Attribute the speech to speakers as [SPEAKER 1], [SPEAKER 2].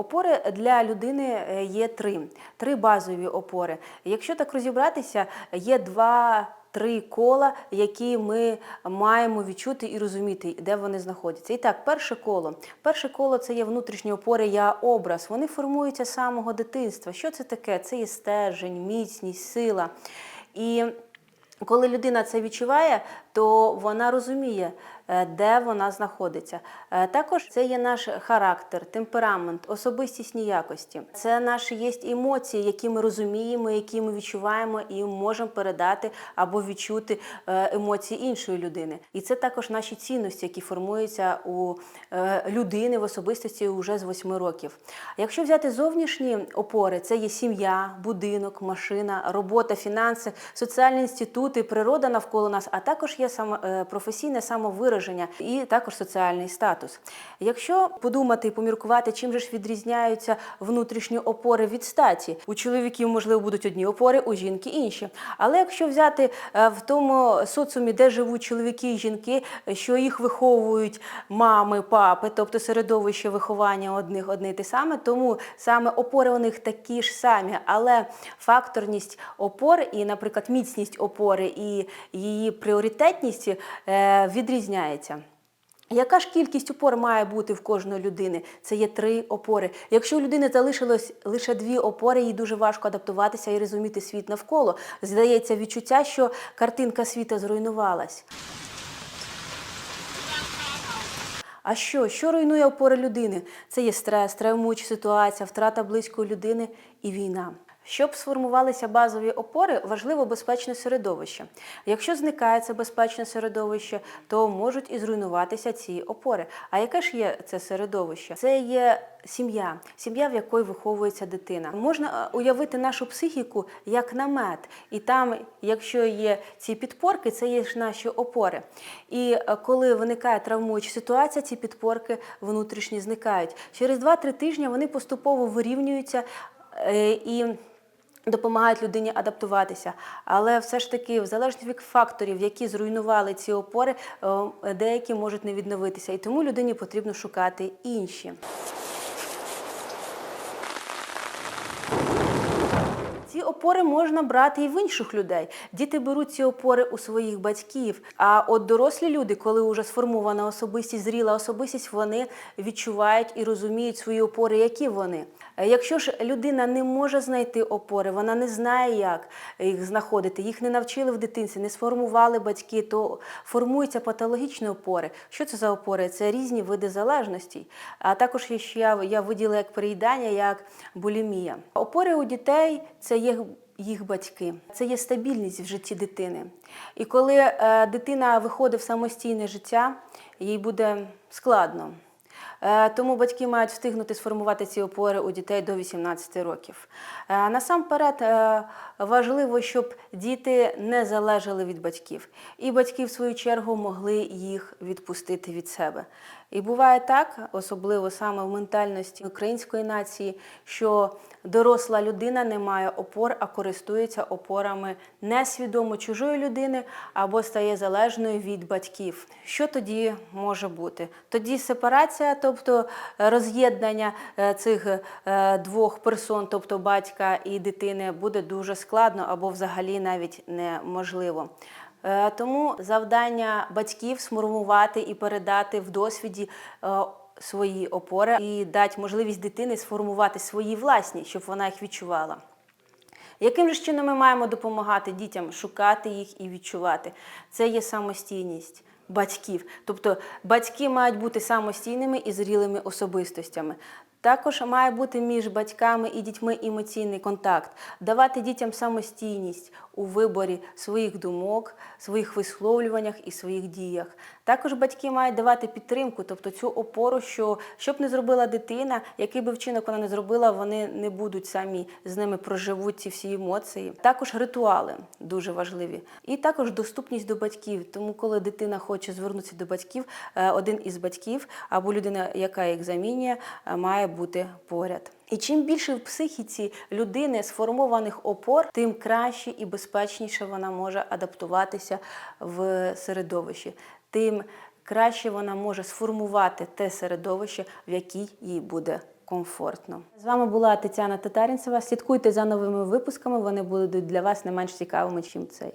[SPEAKER 1] Опори для людини е, є три, три базові опори. Якщо так розібратися, є два. Три кола, які ми маємо відчути і розуміти, де вони знаходяться. І так, перше коло. Перше коло це є внутрішні опори, я образ. Вони формуються з самого дитинства. Що це таке? Це є стержень, міцність, сила. І коли людина це відчуває, то вона розуміє, е, де вона знаходиться. Е, Також це є наш характер, темперамент, особистісні якості. Це наші є емоції, які ми розуміємо, які ми відчуваємо і можемо передати або відчути е, емоції іншої людини. І це також наші цінності, які формуються у людини в особистості вже з 8 років. Якщо взяти зовнішні опори, це є сім'я, будинок, машина, робота, фінанси, інститути, природа навколо нас, а також є е, професійне самовираження і також соціальний статус. Якщо подумати і поміркувати, чим же ж відрізняються внутрішні опори від статі, у чоловіків можливо будуть одні опори, у жінки інші. Але якщо взяти е, в тому соціумі, де живуть чоловіки і жінки, що їх виховують мами, папи, тобто середовище виховання одних одне й те саме, тому саме опори у них такі ж самі, але факторність опор і, наприклад, міцність опори і її пріоритетність е, відрізняється. Яка ж кількість опор має бути в кожної людини? Це є три опори. Якщо у людини залишилось лише дві опори, їй дуже важко адаптуватися і розуміти світ навколо. Здається, відчуття, що картинка світа зруйнувалась. А що? Що руйнує опори людини? Це є стрес, травмуюча ситуація, втрата близької людини і війна. Щоб сформувалися базові опори, важливо безпечне середовище. Якщо зникає це безпечне середовище, то можуть і зруйнуватися ці опори. А яке ж є це середовище? Це є сім'я, сім'я, в якої виховується дитина. Можна е, уявити нашу психіку як намет, і там, якщо є ці підпорки, це є ж наші опори. І е, коли виникає травмуюча ситуація, ці підпорки внутрішні зникають. Через 2-3 тижні вони поступово вирівнюються і. Допомагають людині адаптуватися, але все ж таки, в залежності від факторів, які зруйнували ці опори, е, деякі можуть не відновитися, і тому людині потрібно шукати інші. Ці опори можна брати і в інших людей. Діти беруть ці опори у своїх батьків. А от дорослі люди, коли вже сформована особистість, зріла особистість, вони відчувають і розуміють свої опори, які вони. Е, Якщо ж людина не може знайти опори, вона не знає, як їх знаходити, їх не навчили в дитинстві, не сформували батьки, то формуються патологічні опори. Що це за опори? Це різні види залежностей. А також ще я, виділа як переїдання, як булімія. Опори у дітей це є їх батьки. Це є стабільність в житті дитини. І коли е, дитина виходить в самостійне життя, їй буде складно. Е, Тому батьки мають встигнути сформувати ці опори у дітей до 18 років. Е, Насамперед е, важливо, щоб діти не залежали від батьків, і батьки, в свою чергу, могли їх відпустити від себе. І буває так, особливо саме в ментальності української нації, що доросла людина не має опор, а користується опорами несвідомо чужої людини або стає залежною від батьків. Що тоді може бути? Тоді сепарація, тобто роз'єднання е, цих е, двох персон, тобто батька і дитини, буде дуже складно або взагалі навіть неможливо. Е, Тому завдання батьків сформувати і передати в досвіді е, свої опори і дати можливість дитини сформувати свої власні, щоб вона їх відчувала. Яким же чином ми маємо допомагати дітям шукати їх і відчувати? Це є самостійність батьків. Тобто батьки мають бути самостійними і зрілими особистостями. Також має бути між батьками і дітьми емоційний контакт, давати дітям самостійність у виборі своїх думок, своїх висловлюваннях і своїх діях. Також батьки мають давати підтримку, тобто цю опору, що щоб не зробила дитина, який би вчинок вона не зробила, вони не будуть самі з ними проживуть ці всі емоції. Також ритуали дуже важливі, і також доступність до батьків. Тому, коли дитина хоче звернутися до батьків, е, один із батьків або людина, яка їх замінює, е, має бути поряд. І чим більше в психіці людини сформованих опор, тим краще і безпечніше вона може адаптуватися в середовищі, тим краще вона може сформувати те середовище, в якій їй буде комфортно. З вами була Тетяна Татарінцева. Слідкуйте за новими випусками. Вони будуть для вас не менш цікавими, ніж цей.